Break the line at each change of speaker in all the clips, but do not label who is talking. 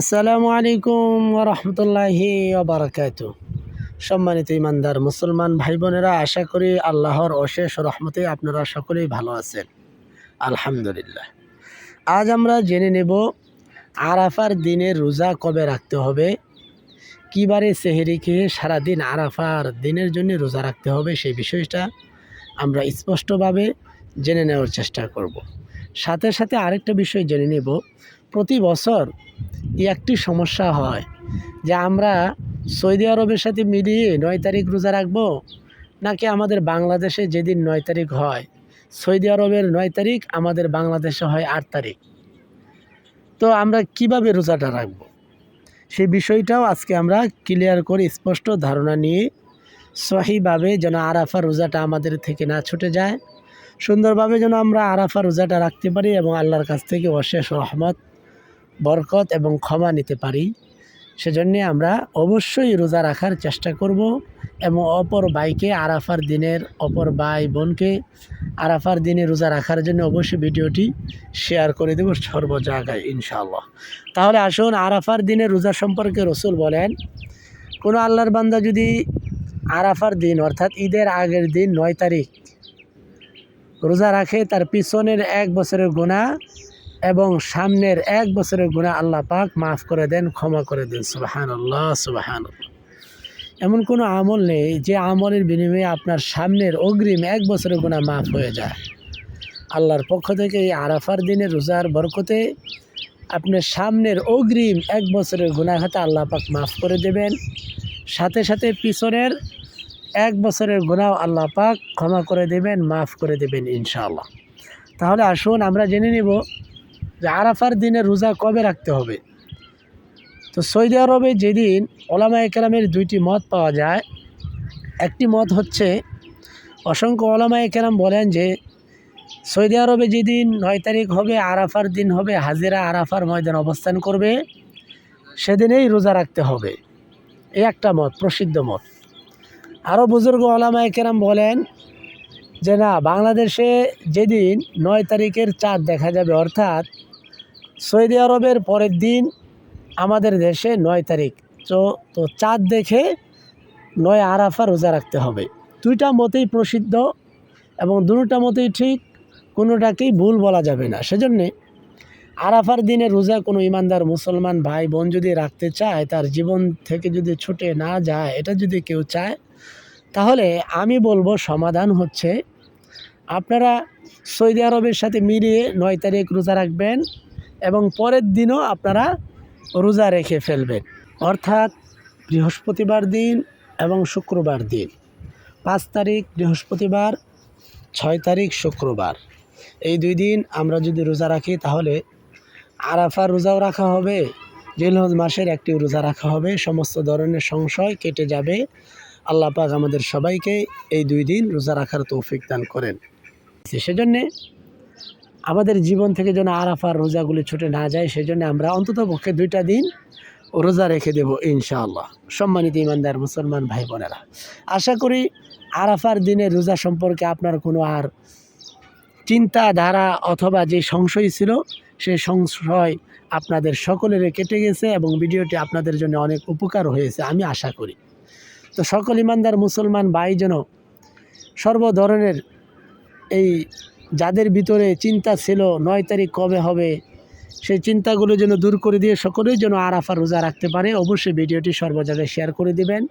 আসসালামু আলাইকুম রহমতুল্লাহি ওবরাকাত। সম্মানিত ইমানদার মুসলমান ভাই বোনেরা, আশা করি আল্লাহর অশেষ রহমতে আপনারা সকলেই ভালো আছেন। আলহামদুলিল্লাহ। আজ আমরা জেনে নেব আরাফার দিনে রোজা কবে রাখতে হবে, কীবারে সেহেরি খেয়ে সারাদিন আরাফার দিনের জন্য রোজা রাখতে হবে সেই বিষয়টা আমরা স্পষ্টভাবে জেনে নেওয়ার চেষ্টা করব। সাথে সাথে আরেকটা বিষয় জেনে নেব প্রতি বছর একটি সমস্যা হয় যে আমরা সৌদি আরবের সাথে মিলিয়ে নয় তারিখ রোজা রাখব, নাকি আমাদের বাংলাদেশে যেদিন নয় তারিখ হয়, সৌদি আরবের নয় তারিখ, আমাদের বাংলাদেশে হয় আট তারিখ। তো আমরা কীভাবে রোজাটা রাখব? সেই বিষয়টাও আজকে আমরা ক্লিয়ার করে স্পষ্ট ধারণা নিয়ে সহিভাবে যেন আরাফা রোজাটা আমাদের থেকে না ছুটে যায়, সুন্দরভাবে যেন আমরা আরাফা রোজাটা রাখতে পারি এবং আল্লাহর কাছ থেকে অশেষ রহমত বরকত এবং ক্ষমা নিতে পারি। সেজন্যে আমরা অবশ্যই রোজা রাখার চেষ্টা করব এবং অপর ভাইকে আরাফার দিনের অপর ভাই বোনকে আরাফার দিনে রোজা রাখার জন্য অবশ্যই ভিডিওটি শেয়ার করে দেব সর্ব জায়গায় ইনশাআল্লাহ। তাহলে আসুন আরাফার দিনে রোজা সম্পর্কে রসুল বলেন, কোনো আল্লাহর বান্দা যদি আরাফার দিন অর্থাৎ ঈদের আগের দিন নয় তারিখ রোজা রাখে, তার পিছনের এক বছরের গোনা এবং সামনের এক বছরের গুণা আল্লাহ পাক মাফ করে দেন, ক্ষমা করে দেন। সুবাহান আল্লাহ সুবাহান এমন কোনো আমল নেই যে আমলের বিনিময়ে আপনার সামনের অগ্রিম এক বছরের গুণা মাফ হয়ে যায়। আল্লাহর পক্ষ থেকে এই আরাফার দিনে রোজার বরকতে আপনার সামনের অগ্রিম এক বছরের গুণাঘাতে আল্লাহ পাক মাফ করে দেবেন। সাথে সাথে পিছনের এক বছরের গুণাও আল্লাহ পাক ক্ষমা করে দেবেন, মাফ করে দেবেন ইনশাআল্লাহ। তাহলে আসুন আমরা জেনে নিব যে আরাফার দিনে রোজা কবে রাখতে হবে? তো সৌদি আরবে যেদিন ওলামা একরামের দুইটি মত পাওয়া যায়, একটি মত হচ্ছে, অসংখ্য ওলামা একরাম বলেন যে, সৌদি আরবে যেদিন নয় তারিখ হবে, আরাফার দিন হবে, হাজিরা আরাফার ময়দান অবস্থান করবে, সেদিনেই রোজা রাখতে হবে। এই একটা মত, প্রসিদ্ধ মত। আরও বুজুর্গ ওলামা একরাম বলেন যে না, বাংলাদেশে যেদিন নয় তারিখের চাঁদ দেখা যাবে, অর্থাৎ সৌদি আরবের পরের দিন আমাদের দেশে নয় তারিখ। তো তো চাঁদ দেখে নয় আরাফা রোজা রাখতে হবে। দুইটা মতেই প্রসিদ্ধ এবং দুটা মতেই ঠিক, কোনোটাকেই ভুল বলা যাবে না। সেজন্যে আরাফার দিনে রোজা কোনো ইমানদার মুসলমান ভাই বোন যদি রাখতে চায়, তার জীবন থেকে যদি ছুটে না যায়, এটা যদি কেউ চায় তাহলে আমি বলব সমাধান হচ্ছে আপনারা সৌদি আরবের সাথে মিলিয়ে নয় তারিখ রোজা রাখবেন এবং পরের দিনও আপনারা রোজা রেখে ফেলবেন। অর্থাৎ বৃহস্পতিবার দিন এবং শুক্রবার দিন। পাঁচ তারিখ বৃহস্পতিবার, ছয় তারিখ শুক্রবার। এই দুই দিন আমরা যদি রোজা রাখি তাহলে আরাফার রোজাও রাখা হবে, জিলহজ মাসের একটি রোজা রাখা হবে। সমস্ত ধরনের সংশয় কেটে যাবে। আল্লাহ পাক আমাদের সবাইকে এই দুই দিন রোজা রাখার তৌফিক দান করেন। সেজন্যে আমাদের জীবন থেকে যেন আরাফার রোজাগুলি ছুটে না যায়, সেজন্য আমরা অন্তত পক্ষে দুইটা দিন রোজা রেখে দেব ইনশাআল্লাহ। সম্মানিত ইমানদার মুসলমান ভাই বোনেরা, আশা করি আরাফার দিনে রোজা সম্পর্কে আপনার কোনো আর চিন্তা ধারা অথবা যে সংশয় ছিল সেই সংশয় আপনাদের সকলের কেটে গেছে এবং ভিডিওটি আপনাদের জন্য অনেক উপকার হয়েছে, আমি আশা করি। তো সকল ইমানদার মুসলমান ভাই যেন সর্ব ধরনের এই যাদের ভিতরে চিন্তা ছিল নয় তারিখ কবে হবে, সেই চিন্তাগুলো যেন দূর করে দিয়ে সকলেই যেন আরাফা রোজা রাখতে পারে, অবশ্যই ভিডিওটি সর্ব জায়গায় শেয়ার করে দিবেন।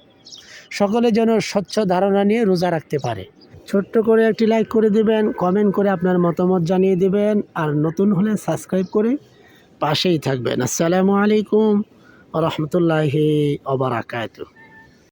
সকলে যেন স্বচ্ছ ধারণা নিয়ে রোজা রাখতে পারে। ছোট্ট করে একটি লাইক করে দিবেন কমেন্ট করে আপনার মতামত জানিয়ে দিবেন, আর নতুন হলে সাবস্ক্রাইব করে পাশেই থাকবেন। আসসালামু আলাইকুম রহমতুল্লাহি অবরাকাতু